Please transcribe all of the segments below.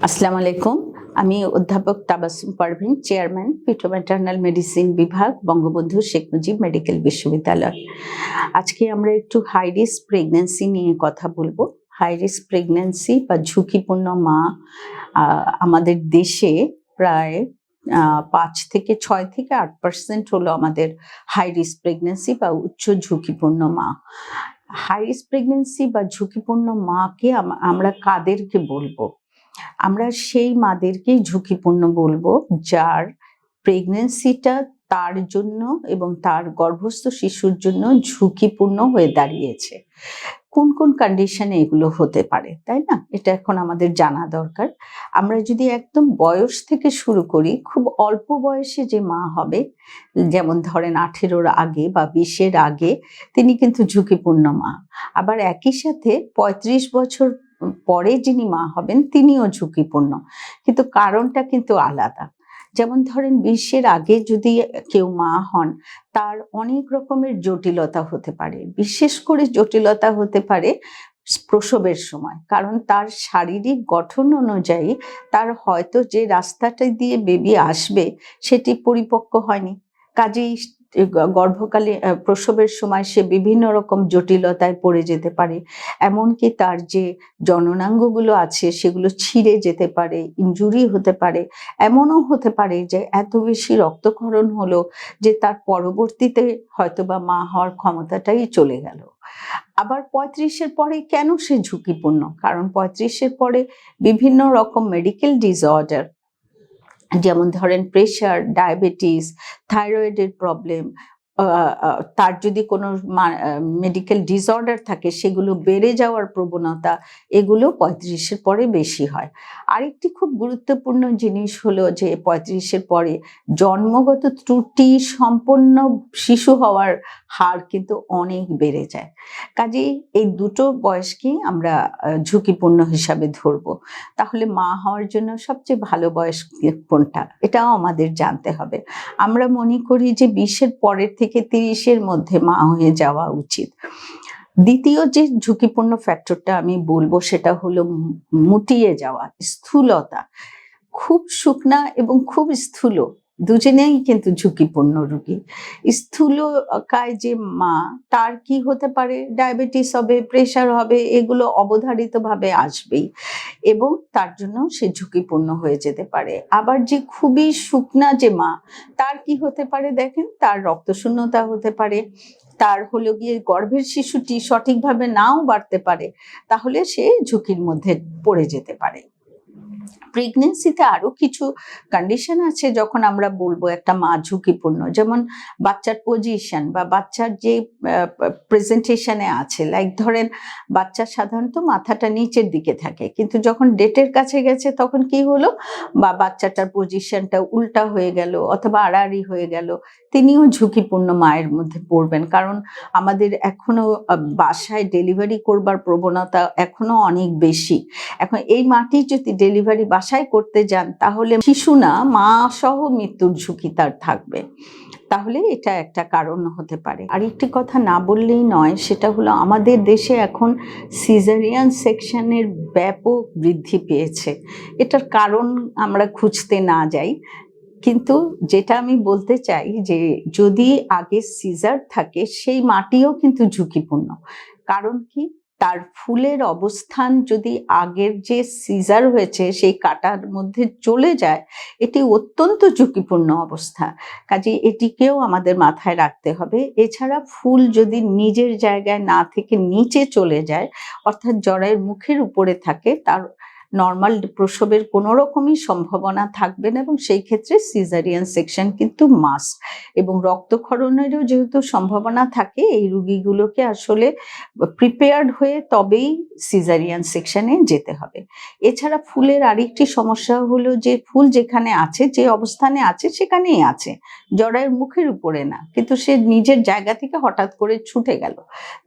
আসসালামু আলাইকুম। আমি অধ্যাপক Tabassum Parvin, chairman fetomaternal medicine বিভাগ, বঙ্গবন্ধু শেখ মুজিব মেডিকেল বিশ্ববিদ্যালয়। আজকে আমরা একটু হাই রিস্ক প্রেগন্যান্সি নিয়ে কথা বলব। হাই রিস্ক প্রেগন্যান্সি বা ঝুঁকিপূর্ণ মা আমাদের দেশে প্রায় পাঁচ থেকে ছয় থেকে আট পার্সেন্ট হলো আমাদের হাই রিস্ক প্রেগন্যান্সি বা উচ্চ ঝুঁকিপূর্ণ মা। হাই রিস্ক প্রেগন্যান্সি বা ঝুঁকিপূর্ণ মাকে আম- আমরা কাদেরকে বলব? আমরা সেই মাদেরকেই ঝুঁকিপূর্ণ বলব যার প্রেগনেন্সিটা তার জন্য এবং তার গর্ভস্থ শিশুর জন্য ঝুঁকিপূর্ণ হয়ে দাঁড়িয়েছে। কোন কোন কন্ডিশনে এগুলো হতে পারে, তাই না? এটা এখন আমাদের জানা দরকার। আমরা যদি একদম বয়স থেকে শুরু করি, খুব অল্প বয়সে যে মা হবে, যেমন ধরেন আঠেরোর আগে বা বিশের আগে, তিনি কিন্তু ঝুঁকিপূর্ণ মা। আবার একই সাথে পঁয়ত্রিশ বছর পরে যিনি মা হবেন, তিনিও ঝুঁকিপূর্ণ। কিন্তু কারণটা কিন্তু আলাদা। যেমন ধরেন, বিশ্বের আগে যদি কেউ মা হন, তার অনেক রকমের জটিলতা হতে পারে। বিশেষ করে জটিলতা হতে পারে প্রসবের সময়। কারণ তার শারীরিক গঠন অনুযায়ী তার হয়তো যে রাস্তাটা দিয়ে বেবি আসবে, সেটি পরিপক্ক হয়নি। কাজেই গ- গর্ভকালে আহ, প্রসবের সময় সে বিভিন্ন রকম জটিলতায় পড়ে যেতে পারে। এমনকি তার যে জননাঙ্গগুলো আছে সেগুলো ছিঁড়ে যেতে পারে ইনজুরি হতে পারে। এমনও হতে পারে যে এত বেশি রক্তক্ষরণ হলো যে তার পরবর্তীতে হয়তোবা মা হওয়ার ক্ষমতাটাই চলে গেল। আবার পঁয়ত্রিশের পরে কেন সে ঝুঁকিপূর্ণ? কারণ পঁয়ত্রিশের পরে বিভিন্ন রকম মেডিকেল ডিসঅর্ডার যেমন ধরেন প্রেশার ডায়াবেটিস থাইরয়েডের প্রবলেম তার যদি কোনো মেডিকেল ডিসঅর্ডার থাকে, সেগুলো বেড়ে যাওয়ার প্রবণতা এগুলো পঁয়ত্রিশের পরে বেশি হয়। আরেকটি খুব গুরুত্বপূর্ণ জিনিস হলো যে পঁয়ত্রিশের পরে জন্মগত ত্রুটি সম্পন্ন শিশু হওয়ার হার কিন্তু অনেক বেড়ে যায়। কাজেই এই দুটো বয়সকেই আমরা ঝুঁকিপূর্ণ হিসাবে ধরবো। তাহলে মা হওয়ার জন্য সবচেয়ে ভালো বয়স কোনটা? এটাও আমাদের জানতে হবে। আমরা মনে করি যে বিশের পরের থেকে তিরিশের মধ্যে মা হয়ে যাওয়া উচিত। দ্বিতীয় যে ঝুঁকিপূর্ণ ফ্যাক্টরটা আমি বলব সেটা হলো মুটিয়ে যাওয়া, স্থূলতা। খুব শুকনা এবং খুব স্থূল। দুজনেই কিন্তু ঝুঁকিপূর্ণ রোগী। স্থূলকায় যে মা, তার কি হতে পারে? ডায়াবেটিস হবে, প্রেশার হবে, এগুলো অবধারিতভাবে আসবেই এবং তার জন্য সে ঝুঁকিপূর্ণ হয়ে যেতে পারে। আবার যে খুবই শুকনা যে মা, তার কি হতে পারে দেখেন? তার রক্তশূন্যতা হতে পারে, তার হলো গিয়ে গর্ভের শিশুটি সঠিকভাবে নাও বাড়তে পারে, তাহলে সে ঝুঁকির মধ্যে পড়ে যেতে পারে। প্রেগনেন্সিতে আরও কিছু কন্ডিশন আছে যখন আমরা বলব একটা মা ঝুঁকিপূর্ণ। যেমন বাচ্চার পজিশন বা বাচ্চার যে প্রেজেন্টেশনে আছে লাইক ধরেন বাচ্চা সাধারণত মাথাটা নিচের দিকে থাকে, কিন্তু যখন ডেটের কাছে গেছে তখন কি হলো? বা বাচ্চাটার পজিশনটা উল্টা হয়ে গেল অথবা আড়াআড়ি হয়ে গেল, তিনিও ঝুঁকিপূর্ণ মায়ের মধ্যে পড়বেন। কারণ আমাদের এখনও বাসায় ডেলিভারি করবার প্রবণতা এখনও অনেক বেশি। এখন এই মাটি যদি ডেলিভারি বাসায় করতে যান, তাহলে শিশু না মা সহ মৃত্যুর ঝুঁকি তার থাকবে। তাহলে এটা একটা কারণ হতে পারে। আর একটি কথা না বললেই নয়, সেটা হলো আমাদের দেশে এখন সিজারিয়ান সেকশনের ব্যাপক বৃদ্ধি পেয়েছে। এটার কারণ আমরা খুঁজতে না যাই। কিন্তু যেটা আমি বলতে চাই যে, যদি আগে সিজার থাকে, সেই মাটিও কিন্তু ঝুঁকিপূর্ণ। কারণ কি? তার ফুলের অবস্থান যদি আগের যে সিজার হয়েছে, সেই কাটার মধ্যে চলে যায়, এটি অত্যন্ত ঝুঁকিপূর্ণ অবস্থা। কাজে এটিকেও আমাদের মাথায় রাখতে হবে। এছাড়া ফুল যদি নিজের জায়গায় না থেকে নিচে চলে যায়, অর্থাৎ জরায়ের মুখের উপরে থাকে, তার নর্মাল প্রসবের কোনো রকমই সম্ভাবনা থাকবে না এবং সেই ক্ষেত্রে সিজারিয়ান সেকশন কিন্তু মাস্ট এবং রক্তক্ষরণেরও যেহেতু সম্ভাবনা থাকে, এই রুগীগুলোকে আসলে প্রিপেয়ার্ড হয়ে তবেই সিজারিয়ান সেকশনে যেতে হবে। এছাড়া ফুলের আরেকটি সমস্যা হলো যে ফুল যেখানে আছে, যে অবস্থানে আছে সেখানেই আছে, জরায়ের মুখের উপরে না, কিন্তু সে নিজের জায়গা থেকে হঠাৎ করে ছুটে গেল।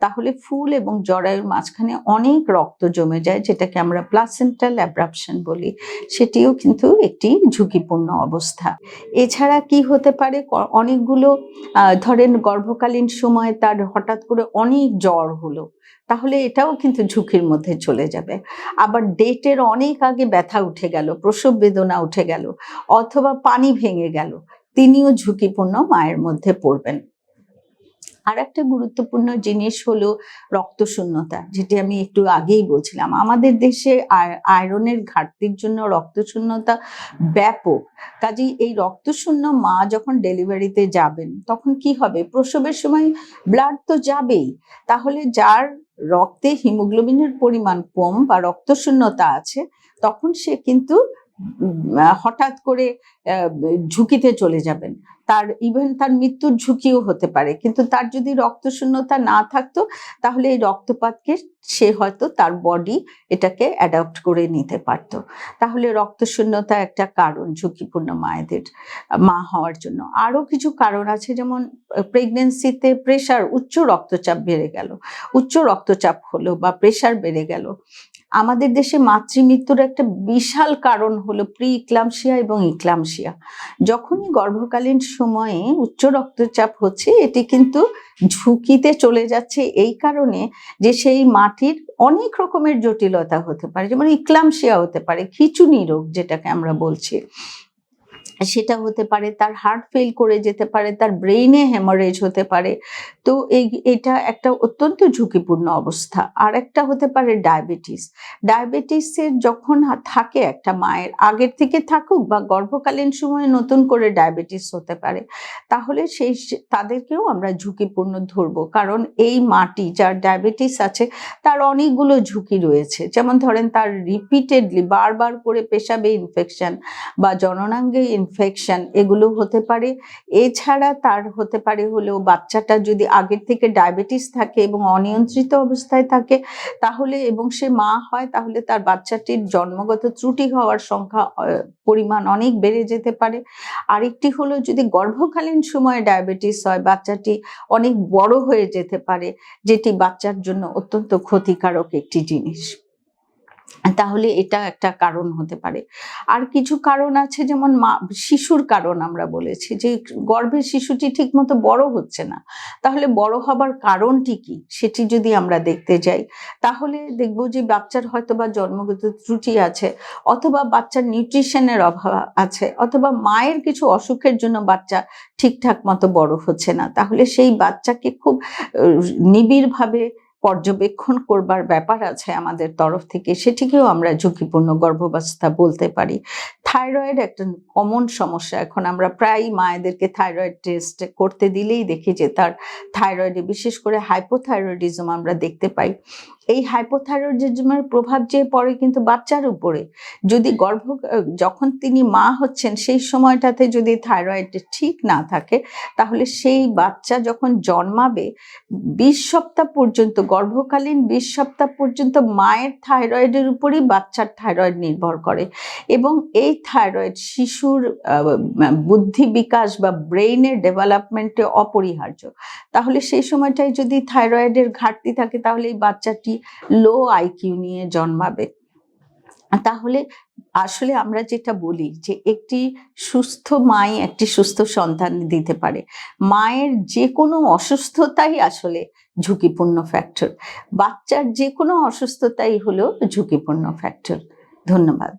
তাহলে ফুল এবং জরায়ুর মাঝখানে অনেক রক্ত জমে যায়, যেটাকে আমরা প্লাসেন্টা নিউনেটাল অ্যাব্রাপশন বলি, সেটিও কিন্তু একটি ঝুঁকিপূর্ণ অবস্থা। এছাড়া কি হতে পারে? অনেকগুলো ধরেন গর্ভকালীন সময় তার হঠাৎ করে অনেক জ্বর হলো, তাহলে এটাও কিন্তু ঝুঁকির মধ্যে চলে যাবে। আবার ডেটের অনেক আগে ব্যথা উঠে গেল, প্রসব বেদনা উঠে গেল, অথবা পানি ভেঙে গেল, তিনিও ঝুঁকিপূর্ণ মায়ের মধ্যে পড়বেন। আর একটা গুরুত্বপূর্ণ জিনিস হলো রক্তশূন্যতা, যেটি আমি একটু আগেই বলছিলাম। আমাদের দেশে আয়- আয়রনের ঘাটতির জন্য রক্তশূন্যতা ব্যাপক। কাজেই এই রক্তশূন্য মা যখন ডেলিভারিতে যাবেন, তখন কি হবে? প্রসবের সময় ব্লাড তো যাবেই। তাহলে যার রক্তে হিমোগ্লোবিনের পরিমাণ কম বা রক্তশূন্যতা আছে, তখন সে কিন্তু হঠাৎ করে ঝুঁকিতে চলে যাবেন। তার ইভেন তার মৃত্যুর ঝুঁকিও হতে পারে। কিন্তু তার যদি রক্তশূন্যতা না থাকতো, তাহলে এই রক্তপাতকে সে হয়তো তার বডি এটাকে অ্যাডাপ্ট করে নিতে পারতো। তাহলে রক্তশূন্যতা একটা কারণ ঝুঁকিপূর্ণ মায়েদের, মা হওয়ার জন্য। আরও কিছু কারণ আছে, যেমন প্রেগনেন্সিতে প্রেশার উচ্চ রক্তচাপ বেড়ে গেল। উচ্চ রক্তচাপ হলো বা প্রেশার বেড়ে গেল। আমাদের দেশে মাতৃমৃত্যুর একটা বিশাল কারণ হলো প্রি ইক্লামশিয়া এবং ইক্লামশিয়া। যখনই গর্ভকালীন সময়ে উচ্চ রক্তচাপ হচ্ছে, এটি কিন্তু ঝুঁকিতে চলে যাচ্ছে এই কারণে যে সেই মাটির অনেক রকমের জটিলতা হতে পারে, যেমন ইক্লামশিয়া হতে পারে, খিচুনি রোগ যেটাকে আমরা বলছি। সেটা হতে পারে, তার হার্ট ফেল করে যেতে পারে, তার ব্রেইনে হেমারেজ হতে পারে। তো এই, এটা একটা অত্যন্ত ঝুঁকিপূর্ণ অবস্থা। আর একটা হতে পারে ডায়াবেটিস ডায়াবেটিসের যখন থাকে একটা মায়ের, আগের থেকে থাকুক বা গর্ভকালীন সময়ে নতুন করে ডায়াবেটিস হতে পারে, তাহলে সেই তাদেরকেও আমরা ঝুঁকিপূর্ণ ধরবো। কারণ এই মাটি যার ডায়াবেটিস আছে, তার অনেকগুলো ঝুঁকি রয়েছে। যেমন ধরেন তার রিপিটেডলি বারবার করে পেশাবে ইনফেকশন বা জননাঙ্গে ইনফেকশন এগুলো হতে পারে। এছাড়া তার হতে পারে হলেও বাচ্চাটা যদি আগের থেকে ডায়াবেটিস থাকে এবং অনিয়ন্ত্রিত অবস্থায় থাকে, তাহলে এবং সে মা হয়, তাহলে তার বাচ্চাটির জন্মগত ত্রুটি হওয়ার সংখ্যা পরিমাণ অনেক বেড়ে যেতে পারে। আরেকটি হলো যদি গর্ভকালীন সময়ে ডায়াবেটিস হয়, বাচ্চাটি অনেক বড় হয়ে যেতে পারে, যেটি বাচ্চার জন্য অত্যন্ত ক্ষতিকারক একটি জিনিস। তাহলে এটা একটা কারণ হতে পারে। আর কিছু কারণ আছে, যেমন মা, শিশুর কারণ আমরা বলেছি, যে গর্ভের শিশুটি ঠিকমতো বড় হচ্ছে না। তাহলে বড় হবার কারণটি কি? সেটি যদি আমরা দেখতে যাই, তাহলে দেখব যে বাচ্চার হয়তো বা জন্মগত ত্রুটি আছে, অথবা বাচ্চার নিউট্রিশনের অভাব আছে, অথবা মায়ের কিছু অসুখের জন্য বাচ্চা ঠিকঠাক মতো বড় হচ্ছে না। তাহলে সেই বাচ্চাকে খুব নিবিড়ভাবে পর্যবেক্ষণ করবার ব্যাপার আছে আমাদের তরফ থেকে, সেটিকেও আমরা ঝুঁকিপূর্ণ গর্ভাবস্থা বলতে পারি। থাইরয়েড একটা কমন সমস্যা। এখন আমরা প্রায় মায়েদেরকে থাইরয়েড টেস্ট করতে দিলেই দেখি যে তার থাইরয়েডে বিশেষ করে হাইপোথাইরয়েডিজম আমরা দেখতে পাই। এই হাইপোথাইরয়েডিজমের প্রভাব যে পড়ে কিন্তু বাচ্চার উপরে। যদি গর্ভ, যখন তিনি মা হচ্ছেন, সেই সময়টাতে যদি থাইরয়েড ঠিক না থাকে, তাহলে সেই বাচ্চা যখন জন্মাবে, বিশ সপ্তাহ পর্যন্ত, গর্ভকালীন বিশ সপ্তাহ পর্যন্ত মায়ের থাইরয়েডের উপরই বাচ্চার থাইরয়েড নির্ভর করে। এবং এই থাইরয়েড শিশুর বুদ্ধি বিকাশ বা ব্রেইনের ডেভেলপমেন্টে অপরিহার্য। তাহলে সেই সময়টায় যদি থাইরয়েডের ঘাটতি থাকে, তাহলে এই বাচ্চাটি লো আইকিউ নিয়ে জন্মাবে। তাহলে আসলে আমরা যেটা বলি যে একটি সুস্থ মাই একটি সুস্থ সন্তান দিতে পারে। মায়ের যে কোনো অসুস্থতাই আসলে ঝুঁকিপূর্ণ ফ্যাক্টর বাচ্চার যে কোনো অসুস্থতাই হলো ঝুঁকিপূর্ণ ফ্যাক্টর ধন্যবাদ।